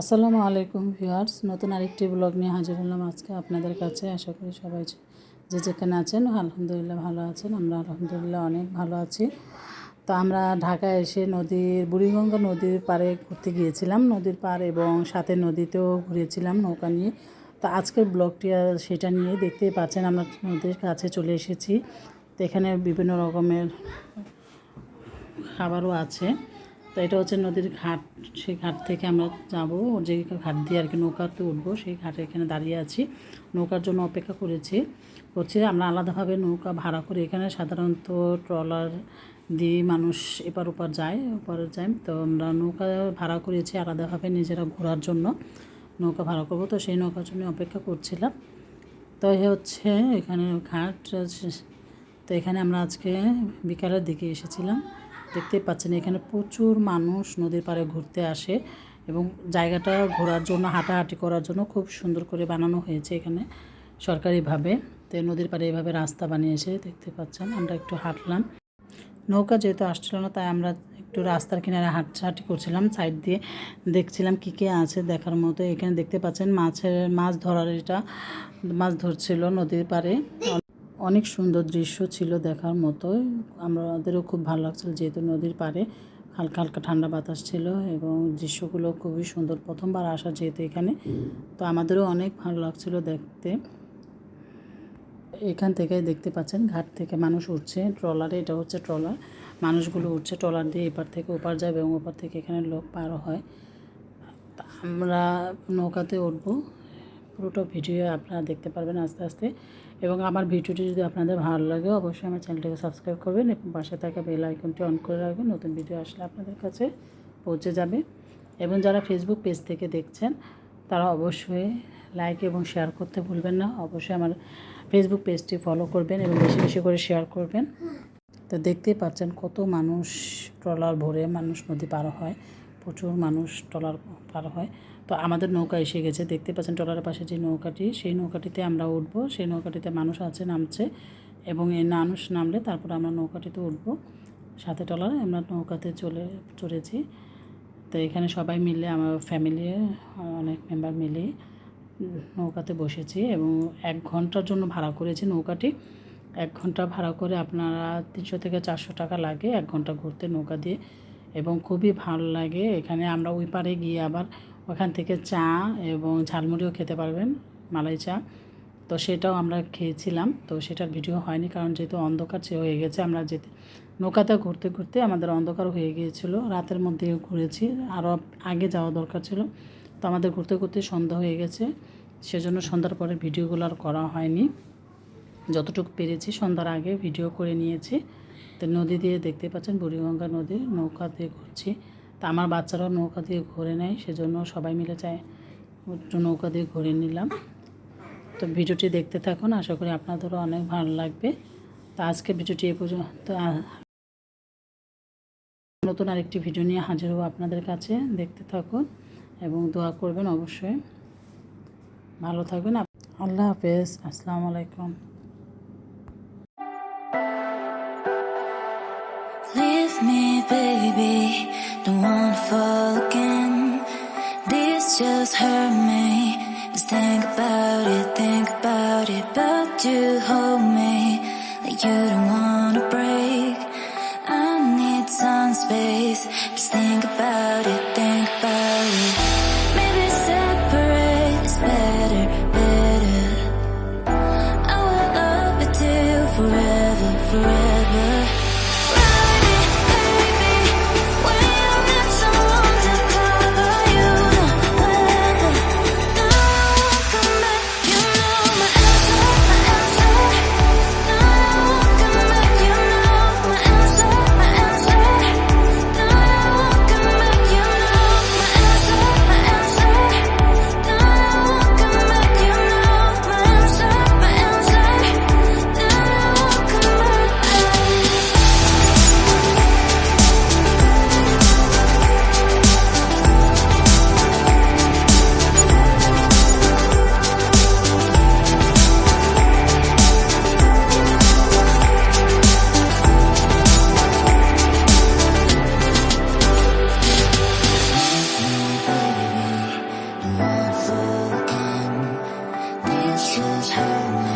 আসসালামু আলাইকুম ভিউয়ার্স, নতুন আরেকটি ব্লগ নিয়ে হাজির হলাম আজকে আপনাদের কাছে। আশা করি সবাই যে যেখানে আছেন, আলহামদুলিল্লাহ ভালো আছেন। আমরা আলহামদুলিল্লাহ অনেক ভালো আছি। তো আমরা ঢাকায় এসে নদীর বুড়িগঙ্গা নদীর পাড়ে ঘুরতে গিয়েছিলাম। নদীর পাড় এবং সাথে নদীতেও ঘুরেছিলাম নৌকা নিয়ে। তো আজকের ব্লগটি সেটা নিয়ে দেখতেই পাচ্ছেন, আমরা নদীর কাছে চলে এসেছি। তো এখানে বিভিন্ন রকমের খাবারও আছে। তো এটা হচ্ছে নদীর ঘাট, সেই ঘাট থেকে আমরা যাব। যে ঘাট দিয়ে আর কি নৌকাতে উঠবো, সেই ঘাটে এখানে দাঁড়িয়ে আছি। নৌকার জন্য অপেক্ষা করেছি। করছি আমরা আলাদাভাবে নৌকা ভাড়া করে এখানে সাধারণত ট্রলার দিয়ে মানুষ এপার ওপার যায়, ওপারে যায়। তো আমরা নৌকা ভাড়া করেছি আলাদাভাবে নিজেরা ঘোরার জন্য নৌকা ভাড়া করব। তো সেই নৌকার জন্য অপেক্ষা করছিলাম। তো এ হচ্ছে এখানে ঘাট, তো এখানে আমরা আজকে বিকালের দিকে এসেছিলাম। দেখতেই পাচ্ছেন, এখানে প্রচুর মানুষ নদীর পাড়ে ঘুরতে আসে এবং জায়গাটা ঘোরার জন্য, হাঁটাহাঁটি করার জন্য খুব সুন্দর করে বানানো হয়েছে এখানে সরকারিভাবে। তো নদীর পাড়ে এভাবে রাস্তা বানিয়েছে, দেখতে পাচ্ছেন, আমরা একটু হাঁটলাম। নৌকা যেহেতু আসছিল না, তাই আমরা একটু রাস্তার কিনারে হাঁটাহাঁটি করছিলাম, সাইড দিয়ে দেখছিলাম কী কী আছে দেখার মতো। এখানে দেখতে পাচ্ছেন, মাছের, মাছ ধরার এটা, মাছ ধরছিল নদীর পাড়ে। অনেক সুন্দর দৃশ্য ছিল দেখার মতো। আমাদেরও খুব ভালো লাগছিল যেহেতু নদীর পাড়ে হালকা হালকা ঠান্ডা বাতাস ছিল এবং দৃশ্যগুলো খুবই সুন্দর। প্রথমবার আসা যেহেতু এখানে, তো আমাদেরও অনেক ভালো লাগছিল দেখতে। এখান থেকে দেখতে পাচ্ছেন ঘাট থেকে মানুষ উঠছে, ট্রলারে, এটা হচ্ছে ট্রলার। মানুষগুলো উঠছে, ট্রলার দিয়ে এপার থেকে ওপার যাবে এবং ওপার থেকে এখানে লোক পারও হয়। আমরা নৌকাতে উঠবো। পুরোটা ভিডিও আপনারা দেখতে পারবেন আস্তে আস্তে এবং আমার ভিডিওটি যদি আপনাদের ভালো লাগে অবশ্যই আমার চ্যানেলটাকে সাবস্ক্রাইব করবেন এবং পাশে থাকা বেল আইকনটি অন করে রাখবেন, নতুন ভিডিও আসলে আপনাদের কাছে পৌঁছে যাবে। এবং যারা ফেসবুক পেজ থেকে দেখছেন, তারা অবশ্যই লাইক এবং শেয়ার করতে ভুলবেন না। অবশ্যই আমার ফেসবুক পেজটি ফলো করবেন এবং বেশি বেশি করে শেয়ার করবেন। তো দেখতেই পাচ্ছেন কত মানুষ ট্রলার ভরে মানুষ নদী পার হয়, প্রচুর মানুষ ট্রলার পার হয়। তো আমাদের নৌকা এসে গেছে। দেখতে পাচ্ছেন ট্রলারের পাশে যে নৌকাটি, সেই নৌকাটিতে আমরা উঠব। সেই নৌকাটিতে মানুষ আছে, নামছে এবং এই মানুষ নামলে তারপর আমরা নৌকাটিতে উঠব। সাথে ট্রলারে আমরা নৌকাতে চলে, চড়েছি। তো এখানে সবাই মিলে, আমার ফ্যামিলি অনেক মেম্বার মিলে নৌকাতে বসেছি এবং এক ঘণ্টার জন্য ভাড়া করেছি নৌকাটি। এক ঘণ্টা ভাড়া করে আপনারা তিনশো থেকে চারশো টাকা লাগে এক ঘণ্টা ঘুরতে নৌকা দিয়ে এবং খুবই ভালো লাগে। এখানে আমরা ওই পারে গিয়ে আবার ওখান থেকে চা এবং ঝালমুড়িও খেতে পারবেন, মালাই চা। তো সেটাও আমরা খেয়েছিলাম, তো সেটার ভিডিও হয়নি কারণ যেহেতু অন্ধকার চেয়ে হয়ে গেছে, আমরা যেতে নৌকাতে ঘুরতে ঘুরতে আমাদের অন্ধকার হয়ে গিয়েছিল। রাতের মধ্যে ঘুরেছি, আরও আগে যাওয়া দরকার ছিল। তো আমাদের ঘুরতে ঘুরতে সন্ধ্যা হয়ে গেছে, সেজন্য সন্ধ্যার পরে ভিডিওগুলো আর করা হয়নি। যতটুকু পেরেছি সন্ধ্যার আগে ভিডিও করে নিয়েছি। তো নদী দিয়ে দেখতে পাচ্ছেন বুড়িগঙ্গা নদী নৌকা দিয়ে ঘুরছি। তা আমার বাচ্চারাও নৌকা দিয়ে ঘুরে নেয়, সেজন্য সবাই মিলে চায় একটু নৌকা দিয়ে ঘুরে নিলাম। তো ভিডিওটি দেখতে থাকুন, আশা করি আপনাদেরও অনেক ভালো লাগবে। তো আজকে ভিডিওটি এ পর্যন্ত নতুন আরেকটি ভিডিও নিয়ে হাজির হব আপনাদের কাছে। দেখতে থাকুন এবং দোয়া করবেন অবশ্যই। ভালো থাকবেন আল্লাহ হাফেজ, আসসালামু আলাইকুম। Me, baby, don't wanna fall again. This just hurt me. Just think about it, think about it. But you hold me like you don't wanna break. I need some space. Just think about it, think about it. Maybe separate is better, better. I will love you till forever, forever. 之前